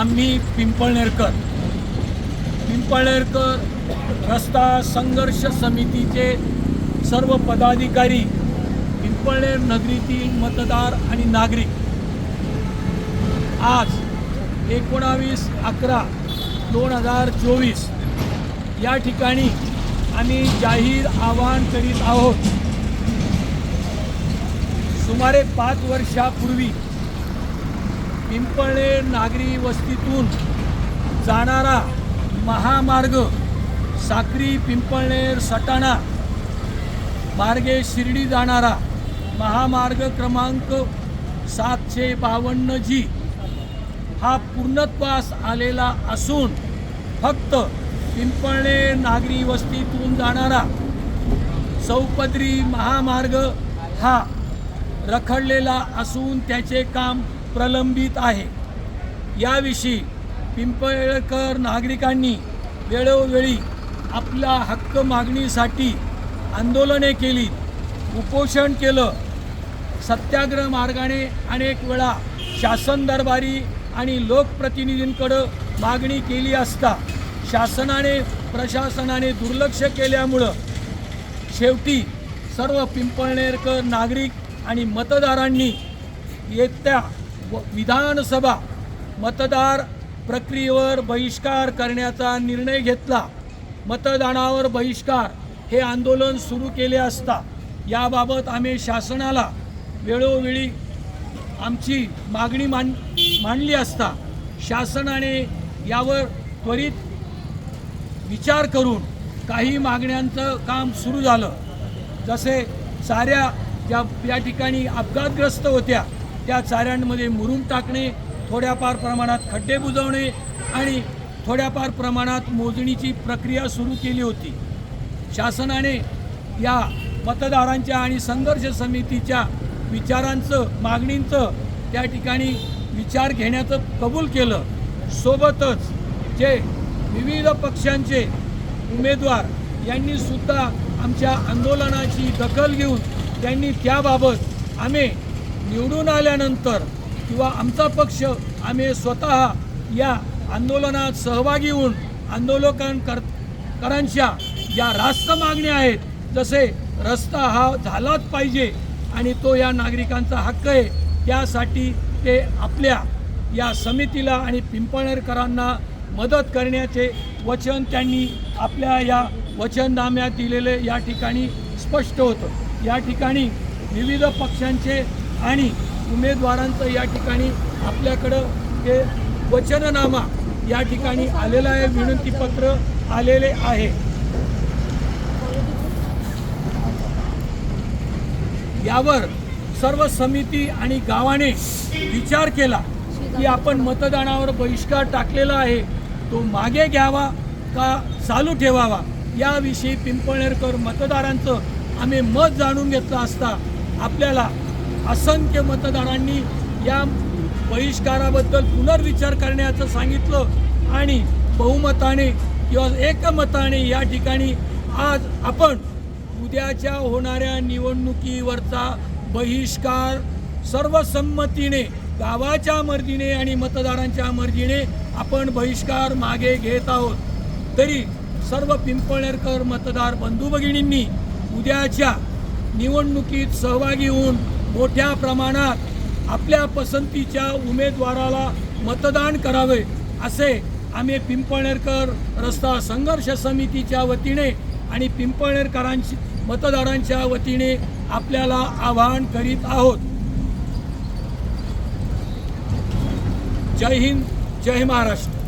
आम्ही पिंपळनेरकर. पिंपळनेरकर रस्ता संघर्ष समितीचे सर्व पदाधिकारी पिंपळनेर नगरीतील मतदार आणि नागरिक. आज एकोणावीस अकरा दोन हजार चोवीस या ठिकाणी आम्ही जाहीर आवाहन करीत आहोत. सुमारे पाच वर्षापूर्वी पिंपळे नागरी वस्तीतून जाणारा महामार्ग साक्री पिंपळनेर सटाणा मार्गे शिर्डी जाणारा महामार्ग क्रमांक सातशे बावन्न जी. हा पूर्णत्वास आलेला असून फक्त पिंपळणे नागरी वस्तीतून जाणारा चौपदरी महामार्ग हा रखडलेला असून त्याचे काम प्रलंबित आहे. याविषयी पिंपळकर नागरिकांनी वेळोवेळी आपल्या हक्क मागणीसाठी आंदोलने केली उपोषण केलं. सत्याग्रह मार्गाने अनेक वेळा शासन दरबारी आणि लोकप्रतिनिधींकडं मागणी केली असता शासनाने प्रशासनाने दुर्लक्ष केल्यामुळं शेवटी सर्व पिंपळनेरकर नागरिक आणि मतदारांनी येत्या विधानसभा मतदार प्रक्रियेवर बहिष्कार करण्याचा निर्णय घेतला. मतदानावर बहिष्कार हे आंदोलन सुरू केले असता याबाबत आम्ही शासनाला वेळोवेळी आमची मागणी मान मांडली असता शासनाने यावर त्वरित विचार करून काही मागण्यांचं काम सुरू झालं. जसे साऱ्या ज्या या ठिकाणी अपघातग्रस्त होत्या त्या चाऱ्यांमध्ये मुरुम टाकणे थोड्याफार प्रमाणात खड्डे बुजवणे आणि थोड्याफार प्रमाणात मोजणीची प्रक्रिया सुरू केली होती. शासनाने या मतदारांच्या आणि संघर्ष समितीच्या विचारांचं मागणींचं त्या ठिकाणी विचार घेण्याचं कबूल केलं. सोबतच जे विविध पक्षांचे उमेदवार यांनी सुद्धा आमच्या आंदोलनाची दखल घेऊन त्यांनी त्याबाबत आम्ही निवडून आल्यानंतर किंवा आमचा पक्ष आम्ही स्वतः या आंदोलनात सहभागी होऊन आंदोलकांकर करांच्या ज्या रास्त मागण्या आहेत. जसे रस्ता हा झालाच पाहिजे आणि तो या नागरिकांचा हक्क आहे त्यासाठी ते आपल्या या समितीला आणि पिंपळनेरकरांना मदत करण्याचे वचन त्यांनी आपल्या या वचननाम्यात दिलेले या ठिकाणी स्पष्ट होतं. या ठिकाणी विविध पक्षांचे आणि उमेदवारांचं या ठिकाणी आपल्याकडं हे वचननामा या ठिकाणी आलेलं आहे विनंतीपत्र आलेले आहे. यावर सर्व समिती आणि गावाने विचार केला की आपण मतदानावर बहिष्कार टाकलेला आहे तो मागे घ्यावा का चालू ठेवावा? याविषयी पिंपळनेरकर मतदारांचं आम्ही मत जाणून घेतलं असता आपल्याला असंख्य मतदारांनी या बहिष्काराबद्दल पुनर्विचार करण्याचं सांगितलं आणि बहुमताने किंवा एकमताने या ठिकाणी आज आपण उद्याच्या होणाऱ्या निवडणुकीवरचा बहिष्कार सर्वसंमतीने गावाच्या मर्जीने आणि मतदारांच्या मर्जीने आपण बहिष्कार मागे घेत आहोत. तरी सर्व पिंपळनेरकर मतदार बंधू भगिनींनी उद्याच्या निवडणुकीत सहभागी होऊन मोठ्या प्रमाणात आपल्या पसंतीच्या उमेदवाराला मतदान करावे असे आम्ही पिंपळनेरकर रस्ता संघर्ष समितीच्या वतीने आणि पिंपळनेरकरांची मतदारांच्या वतीने आपल्याला आवाहन करीत आहोत. जय हिंद जय महाराष्ट्र.